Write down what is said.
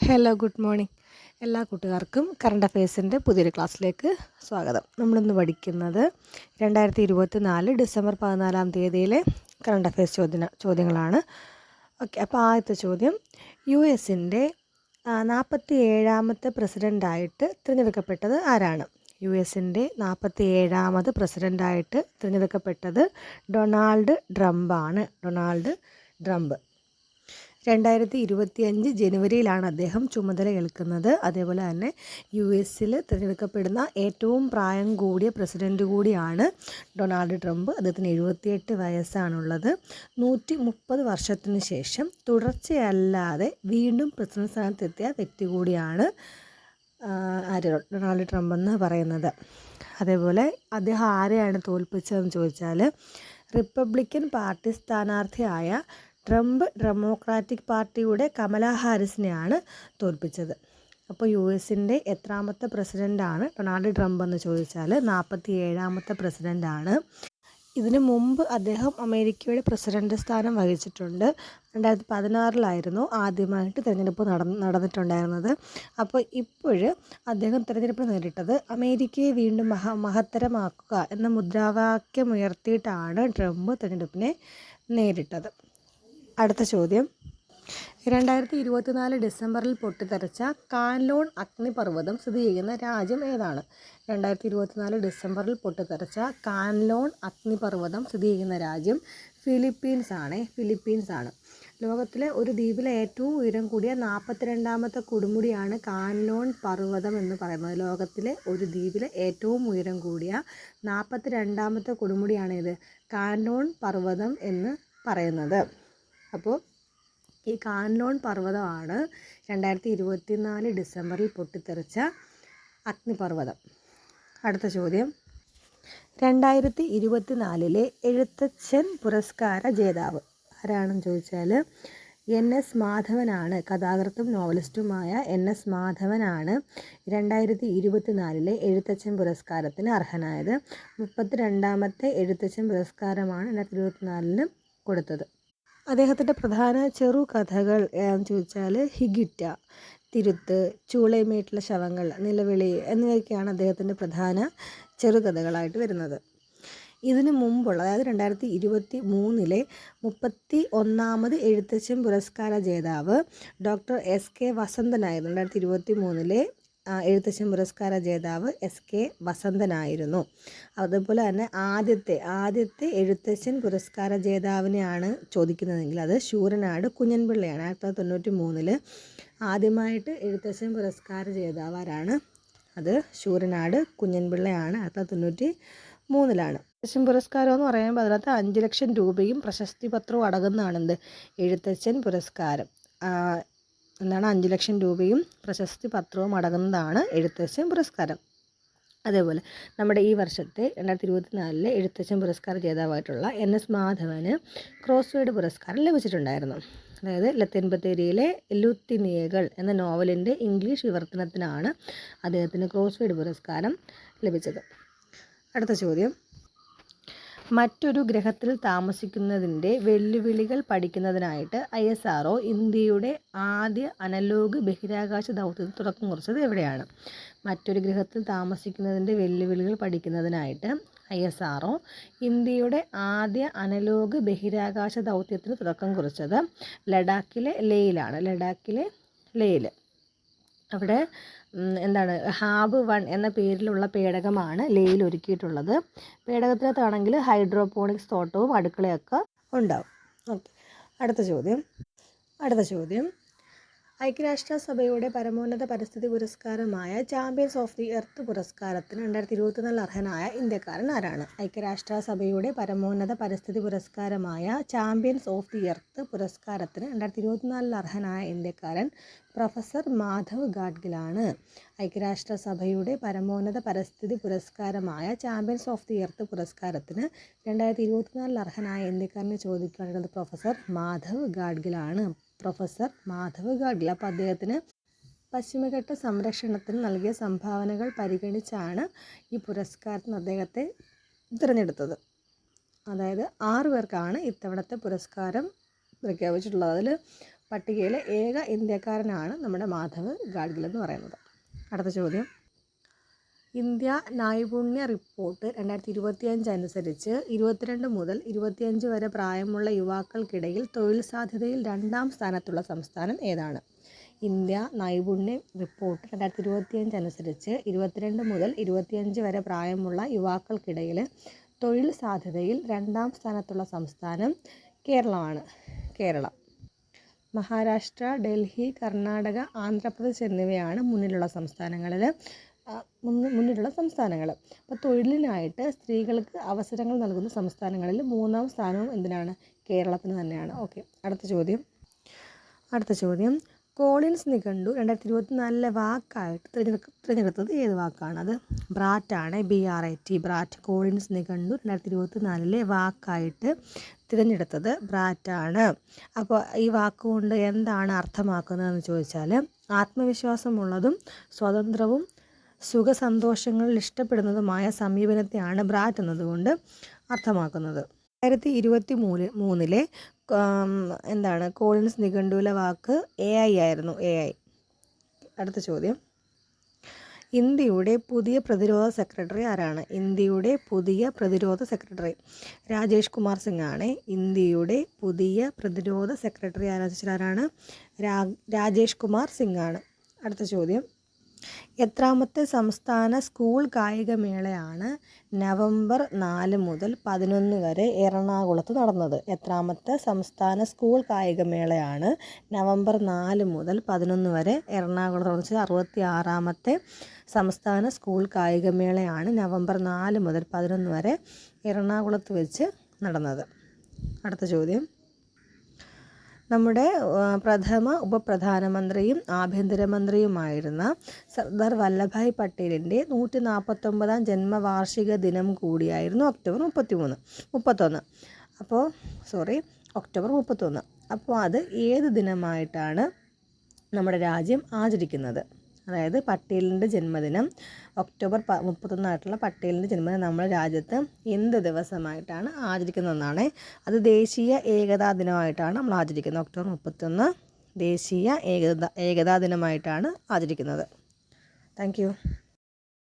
Hello good morning എല്ലാ കൂട്ടുകാർക്കും current അഫയേഴ്സിന്റെ പുതിയൊരു ക്ലാസ്സിലേക്ക് സ്വാഗതം. നമ്മളിന്ന് പഠിക്കുന്നത് രണ്ടായിരത്തി ഇരുപത്തി നാല് ഡിസംബർ പതിനാലാം തീയതിയിലെ കറണ്ട് അഫയേഴ്സ് ചോദ്യ ചോദ്യങ്ങളാണ്. ഓക്കെ അപ്പോൾ ആദ്യത്തെ ചോദ്യം യു എസിന്റെ നാൽപ്പത്തി ഏഴാമത്തെ പ്രസിഡന്റായിട്ട് തിരഞ്ഞെടുക്കപ്പെട്ടത് ആരാണ്? യു എസിന്റെ നാൽപ്പത്തി ഏഴാമത് പ്രസിഡന്റായിട്ട് തിരഞ്ഞെടുക്കപ്പെട്ടത് ഡൊണാൾഡ് ട്രംപാണ്. Donald Trump. രണ്ടായിരത്തി ഇരുപത്തിയഞ്ച് ജനുവരിയിലാണ് അദ്ദേഹം ചുമതല ഏൽക്കുന്നത്. അതേപോലെ തന്നെ യു എസിൽ തിരഞ്ഞെടുക്കപ്പെടുന്ന ഏറ്റവും പ്രായം കൂടിയ പ്രസിഡന്റ് കൂടിയാണ് ഡൊണാൾഡ് ട്രംപ്. അദ്ദേഹത്തിന് എഴുപത്തിയെട്ട് വയസ്സാണുള്ളത്. നൂറ്റി മുപ്പത് വർഷത്തിന് ശേഷം തുടർച്ചയല്ലാതെ വീണ്ടും പ്രസിഡന്റ് സ്ഥാനത്തെത്തിയ വ്യക്തി കൂടിയാണ് ആര്? ഡൊണാൾഡ് ട്രംപ് എന്ന് പറയുന്നത്. അതേപോലെ അദ്ദേഹം ആരെയാണ് തോൽപ്പിച്ചതെന്ന് ചോദിച്ചാൽ റിപ്പബ്ലിക്കൻ പാർട്ടി സ്ഥാനാർത്ഥിയായ ട്രംപ് ഡെമോക്രാറ്റിക് പാർട്ടിയുടെ കമലാ ഹാരിസിനെയാണ് തോൽപ്പിച്ചത്. അപ്പോൾ യു എസിന്റെ എത്രാമത്തെ പ്രസിഡന്റാണ് ഡൊണാൾഡ് ട്രംപ് എന്ന് ചോദിച്ചാൽ നാൽപ്പത്തി ഏഴാമത്തെ പ്രസിഡന്റാണ്. ഇതിനു മുമ്പ് അദ്ദേഹം അമേരിക്കയുടെ പ്രസിഡന്റ് സ്ഥാനം വഹിച്ചിട്ടുണ്ട്. രണ്ടായിരത്തി പതിനാറിലായിരുന്നു ആദ്യമായിട്ട് തിരഞ്ഞെടുപ്പ് നടന്ന് നടന്നിട്ടുണ്ടായിരുന്നത്. അപ്പോൾ ഇപ്പോൾ അദ്ദേഹം തിരഞ്ഞെടുപ്പ് നേരിട്ടത് അമേരിക്കയെ വീണ്ടും മഹ മഹത്തരമാക്കുക എന്ന മുദ്രാവാക്യം ഉയർത്തിയിട്ടാണ് ട്രംപ് തിരഞ്ഞെടുപ്പിനെ നേരിട്ടത്. അടുത്ത ചോദ്യം. രണ്ടായിരത്തി ഇരുപത്തിനാല് ഡിസംബറിൽ പൊട്ടിത്തെറിച്ച കാൻലോൺ അഗ്നിപർവതം സ്ഥിതി ചെയ്യുന്ന രാജ്യം ഏതാണ്? രണ്ടായിരത്തി ഇരുപത്തിനാല് ഡിസംബറിൽ പൊട്ടിത്തെറിച്ച കാൻലോൺ അഗ്നിപർവതം സ്ഥിതി ചെയ്യുന്ന രാജ്യം ഫിലിപ്പീൻസ് ആണ് ഫിലിപ്പീൻസ് ആണ് ലോകത്തിലെ ഒരു ദ്വീപിലെ ഏറ്റവും ഉയരം കൂടിയ നാൽപ്പത്തിരണ്ടാമത്തെ കൊടുമുടിയാണ് കാൻലോൺ പർവതം എന്ന് പറയുന്നത്. ലോകത്തിലെ ഒരു ദ്വീപിലെ ഏറ്റവും ഉയരം കൂടിയ നാൽപ്പത്തി രണ്ടാമത്തെ കൊടുമുടിയാണ് ഇത് കാൻലോൺ പർവതം എന്ന് പറയുന്നത്. അപ്പോൾ ഈ കാൻലോൺ പർവതമാണ് രണ്ടായിരത്തി ഇരുപത്തി നാല് ഡിസംബറിൽ പൊട്ടിത്തെറിച്ച അഗ്നിപർവതം. അടുത്ത ചോദ്യം. രണ്ടായിരത്തി ഇരുപത്തി നാലിലെ എഴുത്തച്ഛൻ പുരസ്കാര ജേതാവ് ആരാണെന്ന് ചോദിച്ചാൽ എൻ എസ് മാധവനാണ്. കഥാകൃത്തും നോവലിസ്റ്റുമായ എൻ എസ് മാധവനാണ് രണ്ടായിരത്തി ഇരുപത്തി നാലിലെ എഴുത്തച്ഛൻ പുരസ്കാരത്തിന് അർഹനായത്. മുപ്പത്തി രണ്ടാമത്തെ എഴുത്തച്ഛൻ പുരസ്കാരമാണ് രണ്ടായിരത്തി ഇരുപത്തിനാലിന് കൊടുത്തത്. അദ്ദേഹത്തിന്റെ പ്രധാന ചെറു കഥകൾ ഏതാണെന്ന് ചോദിച്ചാൽ ഹിഗിറ്റ തിരുത്ത് ചൂളയമേട്ടിലെ ശവങ്ങൾ നിലവിളി എന്നിവയൊക്കെയാണ് അദ്ദേഹത്തിന്റെ പ്രധാന ചെറുകഥകളായിട്ട് വരുന്നത്. ഇതിനു മുമ്പുള്ള അതായത് രണ്ടായിരത്തി ഇരുപത്തി മൂന്നിലെ മുപ്പത്തി ഒന്നാമത് എഴുത്തച്ഛൻ പുരസ്കാര ജേതാവ് ഡോക്ടർ എസ് കെ വസന്തനായിരുന്നു രണ്ടായിരത്തി ഇരുപത്തി മൂന്നിലെ എഴുത്തച്ഛൻ പുരസ്കാര ജേതാവ് എസ് കെ വസന്തനായിരുന്നു. അതുപോലെ തന്നെ ആദ്യത്തെ ആദ്യത്തെ എഴുത്തച്ഛൻ പുരസ്കാര ജേതാവിനെയാണ് ചോദിക്കുന്നതെങ്കിൽ അത് ശൂരനാട് കുഞ്ഞൻപിള്ളയാണ്. ആയിരത്തി തൊള്ളായിരത്തി തൊണ്ണൂറ്റി മൂന്നിൽ ആദ്യമായിട്ട് എഴുത്തച്ഛൻ പുരസ്കാര ജേതാവ് ആരാണ് അത് ശൂരനാട് കുഞ്ഞൻപിള്ളയാണ്. ആയിരത്തി തൊള്ളായിരത്തി തൊണ്ണൂറ്റി മൂന്നിലാണ് എഴുത്തച്ഛൻ പുരസ്കാരം എന്ന് പറയുമ്പോൾ അതിനകത്ത് അഞ്ച് ലക്ഷം രൂപയും പ്രശസ്തി പത്രവും അടങ്ങുന്നതാണെന്ത് എഴുത്തച്ഛൻ പുരസ്കാരം. എന്താണ് അഞ്ച് ലക്ഷം രൂപയും പ്രശസ്തി പത്രവും അടങ്ങുന്നതാണ് എഴുത്തച്ഛൻ പുരസ്കാരം. അതേപോലെ നമ്മുടെ ഈ വർഷത്തെ രണ്ടായിരത്തി ഇരുപത്തിനാലിലെ എഴുത്തച്ഛൻ പുരസ്കാര ജേതാവായിട്ടുള്ള എൻ എസ് മാധവന് ക്രോസ് വേഡ് പുരസ്കാരം ലഭിച്ചിട്ടുണ്ടായിരുന്നു. അതായത് ലത്തീൻ ബത്തേരിയിലെ ലുത്തിനിയകൾ എന്ന നോവലിന്റെ ഇംഗ്ലീഷ് വിവർത്തനത്തിനാണ് അദ്ദേഹത്തിന് ക്രോസ് വേഡ് പുരസ്കാരം ലഭിച്ചത്. അടുത്ത ചോദ്യം. മറ്റൊരു ഗ്രഹത്തിൽ താമസിക്കുന്നതിന്റെ വെല്ലുവിളികൾ പഠിക്കുന്നതിനായിട്ട് ഐ എസ് ആർ ഇന്ത്യയുടെ ആദ്യ അനലോഗ് ബഹിരാകാശ ദൗത്യത്തിന് തുടക്കം കുറിച്ചത് എവിടെയാണ്? മറ്റൊരു ഗ്രഹത്തിൽ താമസിക്കുന്നതിന്റെ വെല്ലുവിളികൾ പഠിക്കുന്നതിനായിട്ട് ഐ എസ് ആർ ഇന്ത്യയുടെ ആദ്യ അനലോഗ് ബഹിരാകാശ ദൗത്യത്തിന് തുടക്കം കുറിച്ചത് ലഡാക്കിലെ ലേയിലാണ്. ലഡാക്കിലെ ലേയിൽ. അവിടെ എന്താണ് ഹാബ് വൺ എന്ന പേരിലുള്ള പേടകമാണ് ലേയിൽ ഒരുക്കിയിട്ടുള്ളത്. പേടകത്തിനകത്താണെങ്കിൽ ഹൈഡ്രോപോണിക്സ് തോട്ടവും അടുക്കളയൊക്കെ ഉണ്ടാവും. ഓക്കെ. അടുത്ത ചോദ്യം. അടുത്ത ചോദ്യം. ഐക്യരാഷ്ട്രസഭയുടെ പരമോന്നത പരിസ്ഥിതി പുരസ്കാരമായ ചാമ്പ്യൻസ് ഓഫ് ദി എർത്ത് പുരസ്കാരത്തിന് രണ്ടായിരത്തി ഇരുപത്തിനാലിൽ അർഹനായ ഇന്ത്യക്കാരൻ ആരാണ്? ഐക്യരാഷ്ട്രസഭയുടെ പരമോന്നത പരിസ്ഥിതി പുരസ്കാരമായ ചാമ്പ്യൻസ് ഓഫ് ദി എർത്ത് പുരസ്കാരത്തിന് രണ്ടായിരത്തി ഇരുപത്തിനാലിൽ അർഹനായ ഇന്ത്യക്കാരൻ പ്രൊഫസർ മാധവ് ഗാഡ്ഗിലാണ്. ഐക്യരാഷ്ട്രസഭയുടെ പരമോന്നത പരിസ്ഥിതി പുരസ്കാരമായ ചാമ്പ്യൻസ് ഓഫ് ദി എർത്ത് പുരസ്കാരത്തിന് രണ്ടായിരത്തി ഇരുപത്തിനാലിൽ അർഹനായ ഇന്ത്യക്കാരനെ ചോദിക്കുകയാണെങ്കിൽ പ്രൊഫസർ മാധവ് ഗാഡ്ഗിലാണ്. പ്രൊഫസർ മാധവ് ഗാഡ്ഗിൽ. അപ്പോൾ അദ്ദേഹത്തിന് പശ്ചിമഘട്ട സംരക്ഷണത്തിന് നൽകിയ സംഭാവനകൾ പരിഗണിച്ചാണ് ഈ പുരസ്കാരത്തിന് അദ്ദേഹത്തെ തിരഞ്ഞെടുത്തത്. അതായത് ആറു പേർക്കാണ് ഇത്തവണത്തെ പുരസ്കാരം പ്രഖ്യാപിച്ചിട്ടുള്ളത്. അതിൽ പട്ടികയിലെ ഏക ഇന്ത്യക്കാരനാണ് നമ്മുടെ മാധവ് ഗാഡ്ഗിൽ എന്ന് പറയുന്നത്. അടുത്ത ചോദ്യം. ഇന്ത്യ നൈപുണ്യ റിപ്പോർട്ട് രണ്ടായിരത്തി ഇരുപത്തിയഞ്ച് അനുസരിച്ച് ഇരുപത്തിരണ്ട് മുതൽ ഇരുപത്തിയഞ്ച് വരെ പ്രായമുള്ള യുവാക്കൾക്കിടയിൽ തൊഴിൽ സാധ്യതയിൽ രണ്ടാം സ്ഥാനത്തുള്ള സംസ്ഥാനം ഏതാണ്? ഇന്ത്യ നൈപുണ്യ റിപ്പോർട്ട് രണ്ടായിരത്തി ഇരുപത്തിയഞ്ച് അനുസരിച്ച് ഇരുപത്തിരണ്ട് മുതൽ ഇരുപത്തിയഞ്ച് വരെ പ്രായമുള്ള യുവാക്കൾക്കിടയിൽ തൊഴിൽ സാധ്യതയിൽ രണ്ടാം സ്ഥാനത്തുള്ള സംസ്ഥാനം കേരളമാണ്. കേരളം. മഹാരാഷ്ട്ര ഡൽഹി കർണാടക ആന്ധ്രാപ്രദേശ് എന്നിവയാണ് മുന്നിലുള്ള സംസ്ഥാനങ്ങളിൽ മുന്നിലുള്ള സംസ്ഥാനങ്ങൾ അപ്പോൾ തൊഴിലിനായിട്ട് സ്ത്രീകൾക്ക് അവസരങ്ങൾ നൽകുന്ന സംസ്ഥാനങ്ങളിൽ മൂന്നാം സ്ഥാനവും എന്തിനാണ്? കേരളത്തിന് തന്നെയാണ്. ഓക്കെ അടുത്ത ചോദ്യം. അടുത്ത ചോദ്യം. കോളിൻസ് നിഘണ്ടു രണ്ടായിരത്തി ഇരുപത്തിനാലിലെ വാക്കായിട്ട് തിരഞ്ഞെടുക്ക തിരഞ്ഞെടുത്തത് ഏത് വാക്കാണ്? അത് ബ്രാറ്റാണ് B R I T. Brat Collins നിഘണ്ടു രണ്ടായിരത്തി ഇരുപത്തിനാലിലെ വാക്കായിട്ട് തിരഞ്ഞെടുത്തത് ബ്രാറ്റാണ് അപ്പോൾ ഈ വാക്കുകൊണ്ട് എന്താണ് അർത്ഥമാക്കുന്നതെന്ന് ചോദിച്ചാൽ ആത്മവിശ്വാസമുള്ളതും സ്വതന്ത്രവും സുഖസന്തോഷങ്ങളിൽ ഇഷ്ടപ്പെടുന്നതുമായ സമീപനത്തെയാണ് ബ്രാറ്റ് എന്നതുകൊണ്ട് അർത്ഥമാക്കുന്നത്. രണ്ടായിരത്തി ഇരുപത്തി മൂന്ന് മൂന്നിലെ എന്താണ് കോളിൻസ് നിഘണ്ടുവിലെ വാക്ക് എ ഐ ആയിരുന്നു എ ഐ. അടുത്ത ചോദ്യം. ഇന്ത്യയുടെ പുതിയ പ്രതിരോധ സെക്രട്ടറി ആരാണ്? ഇന്ത്യയുടെ പുതിയ പ്രതിരോധ സെക്രട്ടറി രാജേഷ് കുമാർ സിംഗ് ആണ് ഇന്ത്യയുടെ പുതിയ പ്രതിരോധ സെക്രട്ടറി ആരാധിച്ചാരാണ് രാജേഷ് കുമാർ സിംഗ് ആണ് അടുത്ത ചോദ്യം. എത്രാമത്തെ സംസ്ഥാന സ്കൂൾ കായികമേളയാണ് നവംബർ നാല് മുതൽ പതിനൊന്ന് വരെ എറണാകുളത്ത് നടന്നത്. എത്രാമത്തെ സംസ്ഥാന സ്കൂൾ കായികമേളയാണ് നവംബർ നാല് മുതൽ പതിനൊന്ന് വരെ എറണാകുളത്ത് നടന്നത്. അറുപത്തി ആറാമത്തെ സംസ്ഥാന സ്കൂൾ കായികമേളയാണ് നവംബർ നാല് മുതൽ പതിനൊന്ന് വരെ എറണാകുളത്ത് വെച്ച് നടന്നത്. അടുത്ത ചോദ്യം. നമ്മുടെ പ്രഥമ ഉപപ്രധാനമന്ത്രിയും ആഭ്യന്തരമന്ത്രിയുമായിരുന്ന സർദാർ വല്ലഭായ് പട്ടേലിന്റെ നൂറ്റി നാൽപ്പത്തൊമ്പതാം ജന്മവാർഷിക ദിനം കൂടിയായിരുന്നു ഒക്ടോബർ മുപ്പത്തി മൂന്ന് മുപ്പത്തൊന്ന്. അപ്പോൾ സോറി ഒക്ടോബർ മുപ്പത്തൊന്ന്. അപ്പോൾ അത് ഏത് ദിനമായിട്ടാണ് നമ്മുടെ രാജ്യം ആചരിക്കുന്നത്? അതായത് പട്ടേലിന്റെ ജന്മദിനം ഒക്ടോബർ പ മുപ്പത്തൊന്നായിട്ടുള്ള പട്ടേലിന്റെ ജന്മദിനം നമ്മുടെ രാജ്യത്ത് എന്ത് ദിവസമായിട്ടാണ് ആചരിക്കുന്നതെന്നാണ്. അത് ദേശീയ ഏകതാ ദിനമായിട്ടാണ് നമ്മൾ ആചരിക്കുന്നത്. ഒക്ടോബർ മുപ്പത്തൊന്ന് ദേശീയ ഏകതാ ഏകതാ ദിനമായിട്ടാണ് ആചരിക്കുന്നത്. താങ്ക്